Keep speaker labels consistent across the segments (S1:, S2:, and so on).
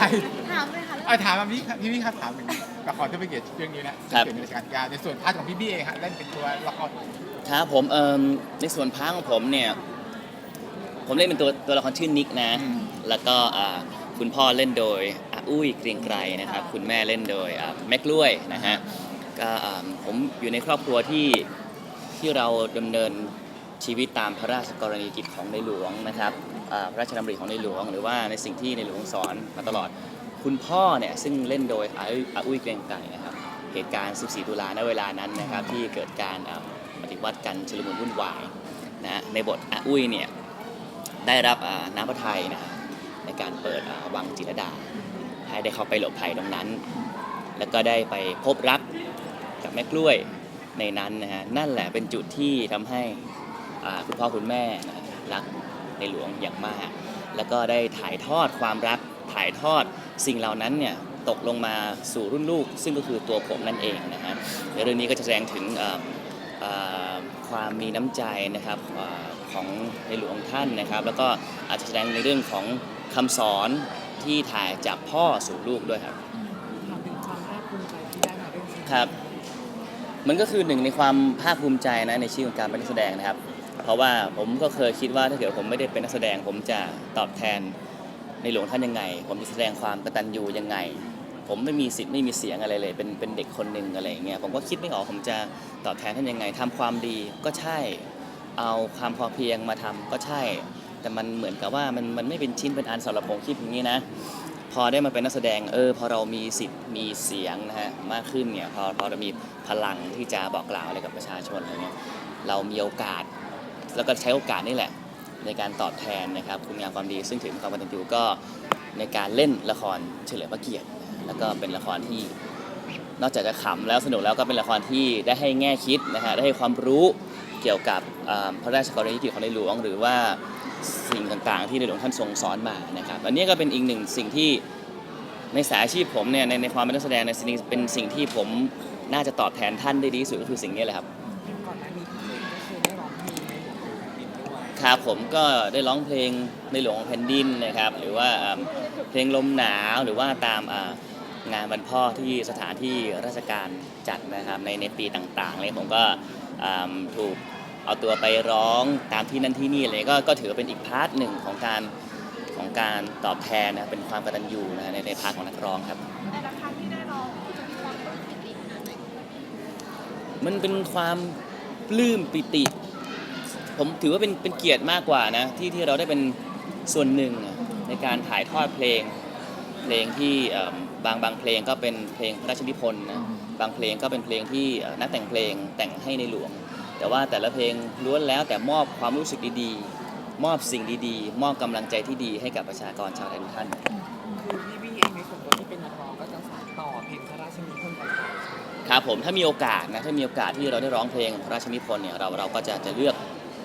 S1: ถามเลยค่ะ
S2: เอาถามมาพี่พี่พี่ครับถามถึงละครที่ไปเกียรติเรื่องนี้นะครับเป็นในราชการยาวในส่วนพาร์ทของพี่บี้เองฮะเล่นเป็นตัวละคร
S3: ครับผมเอ่มในส่วนพาร์ทของผมเนี่ย ผมเล่นเป็นตัวตัวละครชื่อนิกนะ
S2: อืม
S3: แล้วก็อ่าคุณพ่อเล่นโดยอาอุ้ยเกรียงไกรนะครับคุณแม่เล่นโดยอ่าแม่กล้วยนะฮะก็อ่าผมอยู่ในครอบครัวที่ที่เราดำเนิน ชีวิตตามพระราชกรณียกิจของในหลวงนะครับพระราชดำริของในหลวง หรือว่าในสิ่งที่ในหลวงสอนมาตลอด คุณพ่อเนี่ยซึ่งเล่นโดยอาอุ้ยเกรงไกรนะครับเหตุการณ์ 14 ตุลาณเวลานั้นนะครับที่เกิดการปฏิวัติกันชุลมุนวุ่นวายนะในบทอาอุ้ยเนี่ยได้รับน้ำพระทัยนะครับในการเปิดวังจิรดาให้ได้เข้าไปหลบภัยตรงนั้น แล้วก็ได้ไปพบรักกับแม่กล้วยในนั้นนะฮะนั่นแหละเป็นจุดที่ทำให้ คุณพ่อคุณแม่นะรักในหลวงอย่างมาก แล้วก็ได้ถ่ายทอดความรักถ่ายทอดสิ่งเหล่านั้นเนี่ยตกลงมาสู่รุ่นลูก ซึ่งก็คือตัวผมนั่นเองนะฮะในเรื่องนี้ก็จะแสดงถึงเอ่อเอ่อความมีน้ำใจนะครับเอ่อของในหลวงท่านนะครับ แล้วก็อาจจะแสดงในเรื่องของคำสอนที่ถ่ายจากพ่อสู่ลูกด้วยครับ
S4: ถามถึงความภาคภูมิใจที่ได้มาเล่นซีรีส์
S3: ครับ มันก็คือหนึ่งในความภาคภูมิใจนะในชีวิตของการเป็นนักแสดงนะครับ เพราะว่าผมก็เคยคิดว่าถ้าเกิดผมไม่ได้เป็นนักแสดง ผมจะตอบแทนในหลวงท่านยังไง ผมจะแสดงความกตัญญูยังไง ผมไม่มีสิทธิ์ไม่มีเสียงอะไรเลย เป็นเป็นเด็กคนหนึ่งอะไรอย่างเงี้ยผมก็คิดไม่ออกผมจะตอบแทนท่านยังไงทำความดีก็ใช่เอาความพอเพียงมาทำก็ใช่ แต่มันเหมือนกับว่ามันมันไม่เป็นชิ้นเป็นอันสำหรับผมคิดอย่างนี้นะพอได้มาเป็นนักแสดงเออพอเรามีสิทธิ์มีเสียงนะฮะมากขึ้นเนี่ยพอพอเรามีพลังที่จะบอกกล่าวอะไรกับประชาชนอะไรเงี้ยเรามีโอกาส แล้วก็ใช้โอกาสนี่แหละ ในการตอบแทนนะครับคุณงามความดี ซึ่งถึงความกตัญญูก็ในการเล่นละครเฉลิมพระเกียรติ แล้วก็เป็นละครที่นอกจากจะขำแล้วสนุกแล้วก็เป็นละครที่ได้ให้แง่คิดนะฮะได้ให้ความรู้เกี่ยวกับพระราชกรณียกิจของในหลวง หรือว่าสิ่งต่างๆ ที่ในหลวงท่านทรงสอนมานะครับอันนี้ก็เป็นอีกหนึ่งสิ่งที่ในสายอาชีพผมเนี่ยในในความเป็นนักแสดงในสิ่งเป็นสิ่งที่ผมน่าจะตอบแทนท่านได้ดีที่สุดก็คือสิ่งนี้แหละครับ
S4: ครั
S3: บผมก็ได้ร้องเพลงในหลวงของแผ่นดินนะครับหรือว่าเพลงลมหนาวหรือว่าตามงานวันพ่อที่สถานที่ราชการจัดนะครับในในปีต่างๆเลยผมก็ถูกเอาตัวไปร้องตามที่นั่นที่นี่เลยก็ก็ถือว่าเป็นอีกพาร์ทหนึ่งของการของการตอบแทนนะเป็นความกตัญญูนะในในพาร์ทของนักร้องครับ
S1: มัน
S3: เป็นความปลื้มปิติ ผมถือว่าเป็นเป็นเกียรติมากกว่านะที่ที่เราได้เป็นส่วนหนึ่งอะในการถ่ายทอดเพลง เพลงที่เอิ่มบางบางเพลงก็เป็นเพลงพระราชนิพนธ์นะบางเพลงก็เป็นเพลงที่เอ่อนักแต่งเพลงแต่งให้ในหลวง แต่ว่าแต่ละเพลงล้วนแล้วแต่มอบความรู้สึกดีๆ มอบสิ่งดีๆ มอบกำลังใจที่ดีให้กับประชากรชาวไทยทุกท่าน
S4: คือพี่วี่เองในส่วนตัวที่เป็นนักร้องก็จะสานต่อเพลงพระราชนิพนธ์ไปต่อใช่ไหม
S3: ครับผมถ้ามีโอกาสนะถ้ามีโอกาสที่เราได้ร้องเพลงพระราชนิพนธ์เนี่ยเราเราก็จะจะเลือก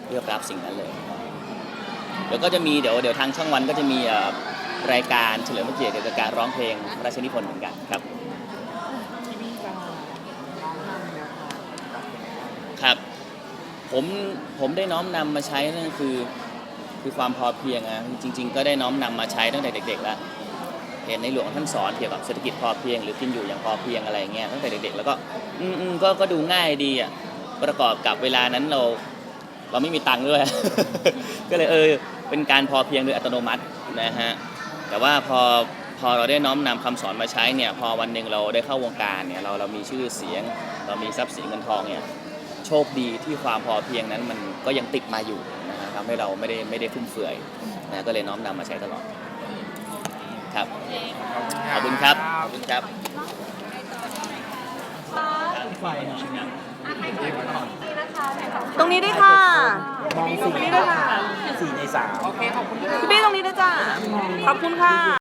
S3: เลือกรับสิ่งนั้นเลย เดี๋ยวก็จะมีเดี๋ยวเดี๋ยวทางช่องวันก็จะมีรายการเฉลิมพระเกียรติเกี่ยวกับการร้องเพลงพระราชนิพนธ์เหมือนกันครับครับผมผมได้น้อมนำมาใช้นั่นคือคือความพอเพียงนะจริง ๆ ก็ได้น้อมนำมาใช้ตั้งแต่เด็กๆแล้วเห็นในหลวงท่านสอนเกี่ยวกับเศรษฐกิจพอเพียงหรือกินอยู่อย่างพอเพียงอะไรเงี้ยตั้งแต่เด็กๆแล้วก็ อืมอืมก็ก็ดูง่ายดีอะประกอบกับเวลานั้นเรา เราไม่มีตังค์ด้วย ก็เลยเออเป็นการพอเพียงโดยอัตโนมัตินะฮะแต่ว่าพอพอเราได้น้อมนำคำสอนมาใช้เนี่ยพอวันหนึ่งเราได้เข้าวงการเนี่ยเราเรามีชื่อเสียง เรามีทรัพย์สินเงินทองเนี่ยโชคดีที่ความพอเพียงนั้นมันก็ยังติดมาอยู่นะฮะทำให้เราไม่ได้ไม่ได้ฟุ่มเฟือยนะก็เลยน้อมนำมาใช้ตลอดครับขอบคุณครับขอบคุณครับ
S5: ตรงนี้ด้วยค่ะ
S4: มอง
S5: ตรงนี้ด้วยค่ะ
S4: สี่ในสามโอเคขอบคุณ
S5: พี่บี้ตรงนี้ด้วยจ้าขอบคุณค่ะ